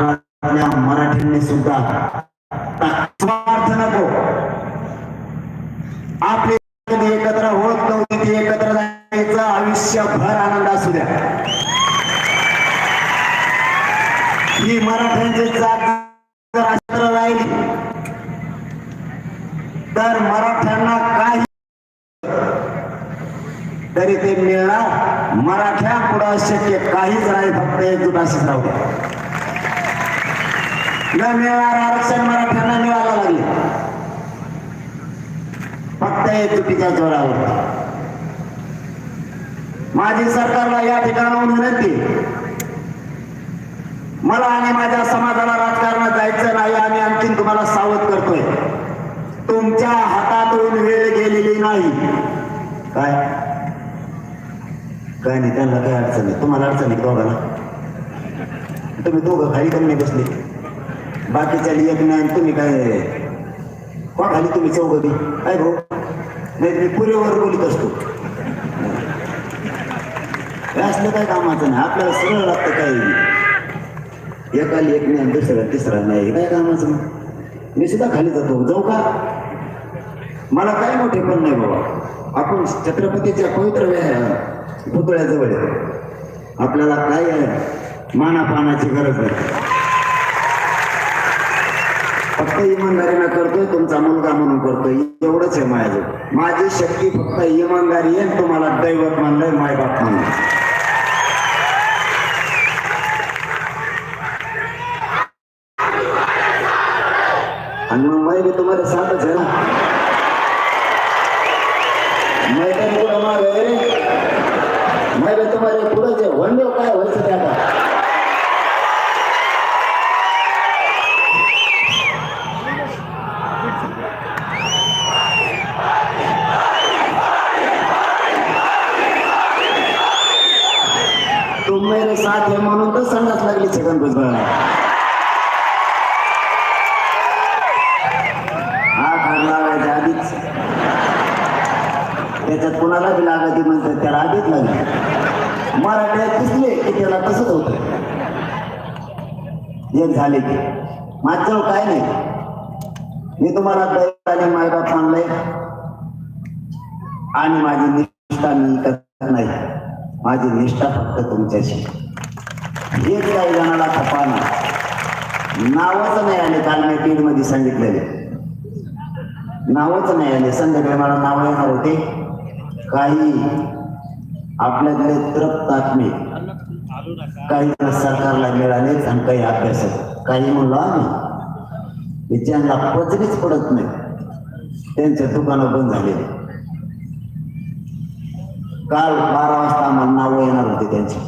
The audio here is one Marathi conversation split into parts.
महाराष्ट्रातल्या मराठ्यांनी सुद्धा स्वार्थ नको. आपले कधी एकत्र होत नव्हती ती एकत्र जायचं आयुष्यभर आनंद असू द्या. ही मराठ्यांची जात जर अस्त्र राहिली तर मराठ्यांना काही तरी ते मिळणार. मराठ्या पुढं शक्य काहीच नाही फक्त एकजूट अशीच राहू द्या. न मिळणार आरक्षण मराठ्यांना मिळायला लागले. फक्त एकजुटीच्या जोरावर. माझी सरकारला या ठिकाणाहून विनंती मला आणि माझ्या समाजाला राजकारणात जायचं नाही आम्ही आणखीन तुम्हाला सावध करतोय. तुमच्या हातातून वेळ गेलेली नाही. काय? काय नाही त्यांना काय अडचण नाही तुम्हाला अडचण आहे ना तुम्ही दोघं खाली कमी बसले. बाकीच्या एक नाही तुम्ही काय का खाली तुम्ही चौघी काय भाऊ? नाही मी पुरेवर बोलत असतो. असलं काय कामाचं नाही. आपल्याला सरळ लागतं काय? एकाला एक नाही दुसऱ्या दुसरा तिसरा नाही. काय कामाचं मी सुद्धा खाली जातो. जाऊ का? मला काय मोठे पण नाही बाबा. आपण छत्रपतीच्या पवित्र पुतळ्याजवळ आहे. आपल्याला काय आहे मानापानाची गरज नाही. फक्त इमानदारीनं करतोय तुमचा मुलगा म्हणून करतोय. एवढंच आहे माझ्याजवळ माझी शक्ती फक्त इमानदारी आहे तुम्हाला दैवत मानलंय मायबाप मानलंय आणि मग मैं तुम्हाला तुम्हारे आहे है ना. मैदान तर पुढं माग आहे रे. मैं भी काय व्हायचं ते आता तुम मेरे साथ है म्हणून तर संडास लागली छगन भुजबळ हा खाड लावायच्या आधीच. त्याच्यात कुणाला बी लागत म्हणतात त्याला आधीच लागली. मराठ्यात दिसले की त्याला तसंच होत. एक झाले की. माझ्याजवळ काय नाही. मी तुम्हाला दैव आणि मायबाप मानलंय. आणि माझी निष्ठा मी करत नाही. माझी निष्ठा फक्त तुमच्याशी. हेच काही जणाला खपाना नावच नाही आले काल मी टीडमध्ये सांगितलेले. नावच नाही आले. संध्याकाळी मला नाव येणार होते. काही आपल्याकडे तृप्त आत्मे. काही सरकारला मिळाले आणि काही अभ्यास. काही म्हणलो आम्ही. ज्यांना पचलीच पडत नाही. त्यांचे दुकानं बंद झालेली. काल बारा वाजता आम्हाला नावं येणार होते त्यांची.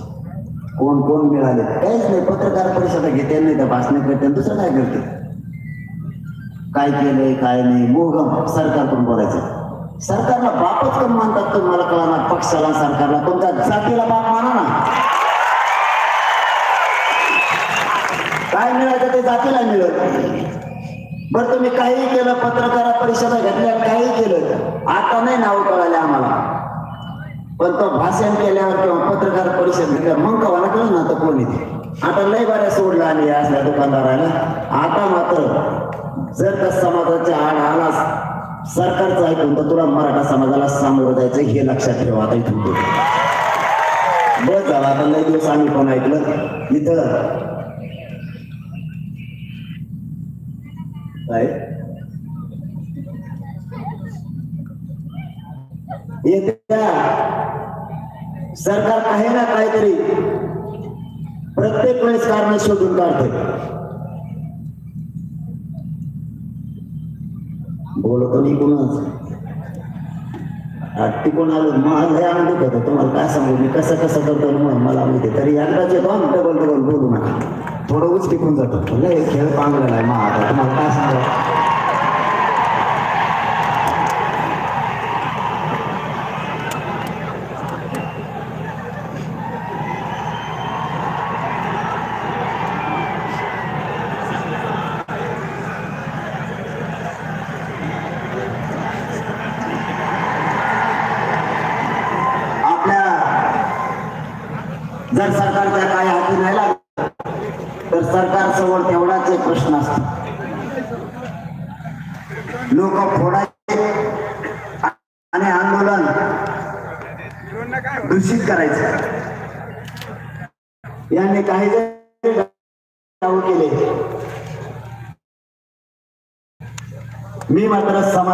कोण कोण मिळाले? काहीच नाही. पत्रकार परिषदा घेते नाही त्या भाषण करते आणि दुसरं काय करते? काय केलंय काय नाही? मोगम सरकार पण बोलायचं. सरकारला बापच कम मानतात मला कळणार पक्षाला सरकारला. कोणत्या जातीला बाप माना ना. काय मिळायचं ते जातीला मिळत बरं तुम्ही काही केलं पत्रकार परिषदा घेतल्या काही केलं. आता नाही नाव कळाले आम्हाला. पण तो भाषण केल्यावर किंवा पत्रकार परिषद घेतल्यावर मग कवाला कळ ना तर कोणी आता लय बऱ्या सोडला आणि असल्या दुकानदाराला. आता मात्र जर का समाजाच्या आड आला सरकारचं ऐकून तर तुला मराठा समाजाला सामोरं जायचं हे लक्षात ठेवा आता इथून बस झाला आता लय दिवस आम्ही पण ऐकलं. इथं काय? येत्या. सरकार काही ना काहीतरी? प्रत्येक वेळेस कारण शोधून काढते. बोलतो नाही कोणाच? टिकून आलो माझं लय आनंद होतो. तुम्हाला काय सांगू? मी कसं कसं करतो म्हणून मला माहिती तरी एकदाच येतो आम्ही डबल डबल बोलू नका. थोडं उच टिकून जातो. लय खेळ पांगलेला आहे मग आता तुम्हाला काय सांगावं? जर सरकारच्या काय हाती नाही लागत तर सरकार समोर तेवढाच एक प्रश्न असतो. लोक फोडायचे आणि आंदोलन दूषित करायचं. यांनी काही केले मी मात्र समाज